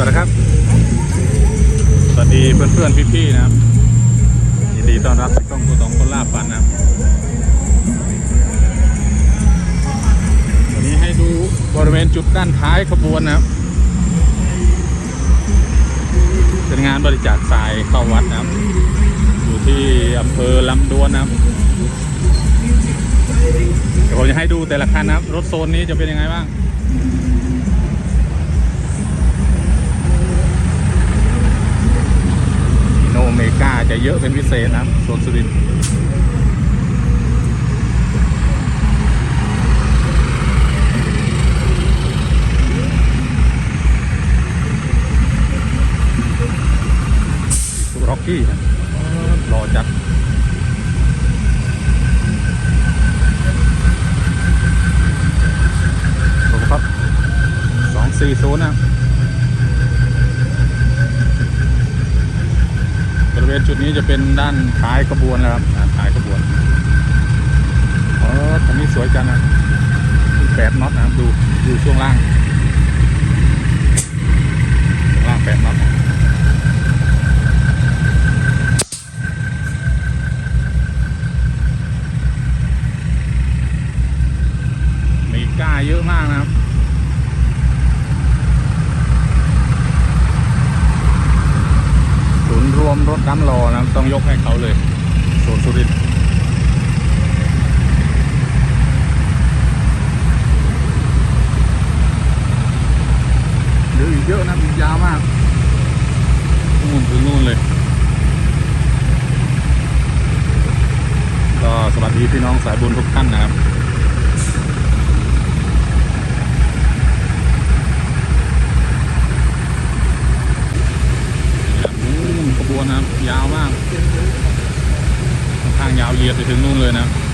สวัสดีครับ สวัสดีเพื่อนๆพี่ๆนะครับ ยินดีต้อนรับช่องกูตองคนล่าฟันนะครับวันนี้ให้ดูบริเวณจุดด้านท้ายขบวนนะครับ เป็นงานบริจาคทรายเข้าวัดนะครับ อยู่ที่อำเภอลำดวนนะครับเดี๋ยวผมจะให้ดูแต่ละคันนะครับ รถโซนนี้จะเป็นยังไงบ้าง โนเมกา จะเยอะเป็นพิเศษนะครับโซนสุรินทร์สุร็อกกี้นะรอจัดครับสองสี่ศูนย์นะครับ บริ เวณจุดนี้จะเป็นด้านท้ายขบวนแล้วครับอ่าท้ายขบวนอ๋อคันนี้สวยจังนะแปดน็อตนะครับดูดูช่วงล่างล่างแปดน็อตมีก้าเยอะมากนะครับ ศูนย์ รวมรถน้ำรอนะต้องยกให้เขาเลยโซนสุรินทร์เหลืออีกเยอะนะอีกยาวมากนู่นถึงนู่นเลย ก็สวัสดีพี่น้องสายบุญทุกท่านนะครับ นะครับ ยาวมากค่อนข้างยาวเหยียดไปถึงนู่นเลยนะครับ